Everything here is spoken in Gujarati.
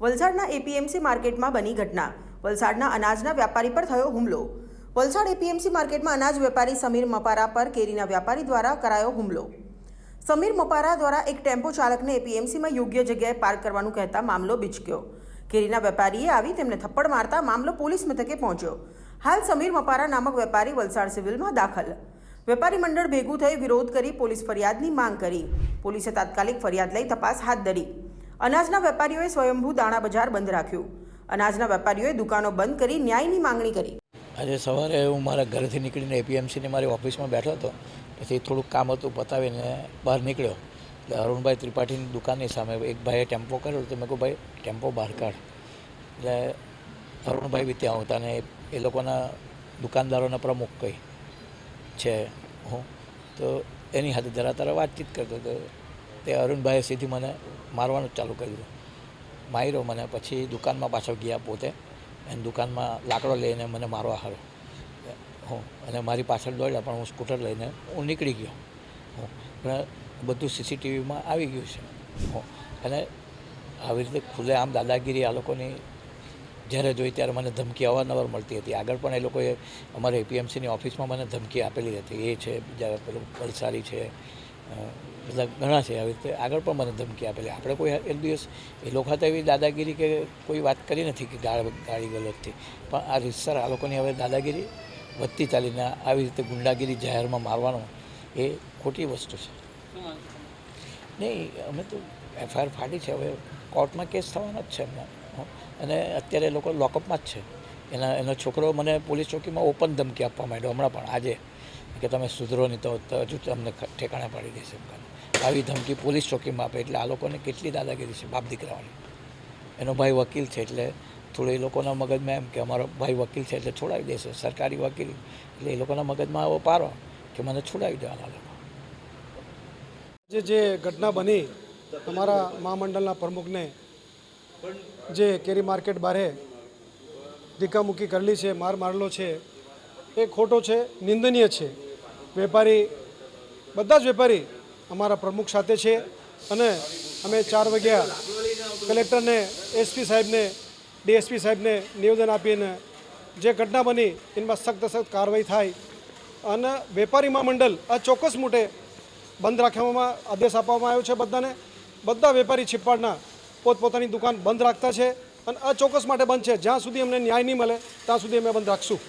વલસાડના એપીએમસી માર્કેટમાં બની ઘટના. વલસાડના અનાજના વ્યાપારી પર થયો હુમલો. વલસાડ એપીએમસી માર્કેટમાં અનાજ વેપારી સમીર મપારા પર કેરીના વ્યાપારી દ્વારા કરાયો હુમલો. સમીર મપારા દ્વારા એક ટેમ્પો ચાલકને એપીએમસીમાં યોગ્ય જગ્યાએ પાર્ક કરવાનું કહેતા મામલો બિચક્યો. કેરીના વેપારીએ આવી તેમને થપ્પડ મારતા મામલો પોલીસ મથકે પહોંચ્યો. હાલ સમીર મપારા નામક વેપારી વલસાડ સિવિલમાં દાખલ. વેપારી મંડળ ભેગું થઈ વિરોધ કરી પોલીસ ફરિયાદની માંગ કરી. પોલીસે તાત્કાલિક ફરિયાદ લઈ તપાસ હાથ ધરી. અનાજના વેપારીઓએ સ્વયંભૂ દાણા બજાર બંધ રાખ્યું. અનાજના વેપારીઓએ દુકાનો બંધ કરી ન્યાયની માંગણી કરી. આજે સવારે હું મારા ઘરેથી નીકળીને એપીએમસીની મારી ઓફિસમાં બેઠો હતો. પછી થોડુંક કામ હતું, પતાવીને બહાર નીકળ્યો. એટલે અરુણભાઈ ત્રિપાઠીની દુકાનની સામે એક ભાઈએ ટેમ્પો કર્યો. તો મેં કહું ભાઈ, ટેમ્પો બહાર કાઢ. એટલે અરુણભાઈ બી ત્યાં હતા અને એ લોકોના દુકાનદારોના પ્રમુખ કંઈ છે, હું. તો એની સાથે જરા તારા વાતચીત કરતો હતો તે અરુણભાઈએ સીધી મને મારવાનું જ ચાલુ કર્યું. માર્યો મને, પછી દુકાનમાં પાછો ગયા પોતે. એને દુકાનમાં લાકડો લઈને મને મારવા હારો. હું, અને મારી પાછળ દોડ્યા, પણ હું સ્કૂટર લઈને હું નીકળી ગયો. હું, પણ બધું સીસીટીવીમાં આવી ગયું છે. હું, અને આવી રીતે ખુલ્લે આમ દાદાગીરી આ લોકોની જ્યારે જોઈ ત્યારે મને ધમકી અવારનવાર મળતી હતી. આગળ પણ એ લોકોએ અમારે એપીએમસીની ઓફિસમાં મને ધમકી આપેલી હતી. એ છે, બીજા પેલું વલસાડી છે બધા ઘણા છે. આવી રીતે આગળ પણ મને ધમકી આપેલી આપણે કોઈ એક દિવસ એ લોકો તો એવી દાદાગીરી કે કોઈ વાત કરી નથી કે ગાળ ગાળી ગલતથી પણ આ રીતસર આ લોકોની હવે દાદાગીરી વધતી ચાલીને આવી રીતે ગુંડાગીરી જાહેરમાં મારવાનો એ ખોટી વસ્તુ છે. નહીં અમે તો એફઆઈઆર ફાટી છે. હવે કોર્ટમાં કેસ થવાનો જ છે એમનો. અને અત્યારે એ લોકો લોકઅપમાં જ છે. એના એનો છોકરો મને પોલીસ ચોકીમાં ઓપન ધમકી આપવા માંડ્યો હમણાં પણ આજે. કે તમે સુધરો નહીં તો હજુ તમને ઠેકાણે પાડી દેશે એમ. આવી ધમકી પોલીસ ચોકીમાં આપે એટલે આ લોકોને કેટલી દાદાગીરી છે, બાપ દીકરાઓની. એનો ભાઈ વકીલ છે એટલે થોડું એ લોકોના મગજમાં એમ કે અમારો ભાઈ વકીલ છે એટલે છોડાવી દેશે, સરકારી વકીલ. એટલે એ લોકોના મગજમાં આવો પારો કે મને છોડાવી દેવાના લોકો. જે જે ઘટના બની અમારા મહામંડળના પ્રમુખને જે કેરી માર્કેટ બારે ધીકામુકી કરેલી છે, માર મારેલો છે, એ ખોટો છે, નિંદનીય છે. વેપારી, બધા જ વેપારી અમારા પ્રમુખ સાથે છે અને અમે ચાર વાગ્યા કલેક્ટરને એસપી સાહેબને ડીએસપી સાહેબને નિવેદન આપીને જે ઘટના બની એમાં સખ્ત સખ્ત કાર્યવાહી થાય અને વેપારી મહામંડળ આ ચોક્કસ મોટે બંધ રાખવામાં આદેશ આપવામાં આવ્યો છે બધાને. બધા વેપારી છિપ્પાડના પોતપોતાની દુકાન બંધ રાખતા છે અને અચોક્કસ માટે બંધ છે. જ્યાં સુધી અમને ન્યાય નહીં મળે, ત્યાં સુધી અમે બંધ રાખશું.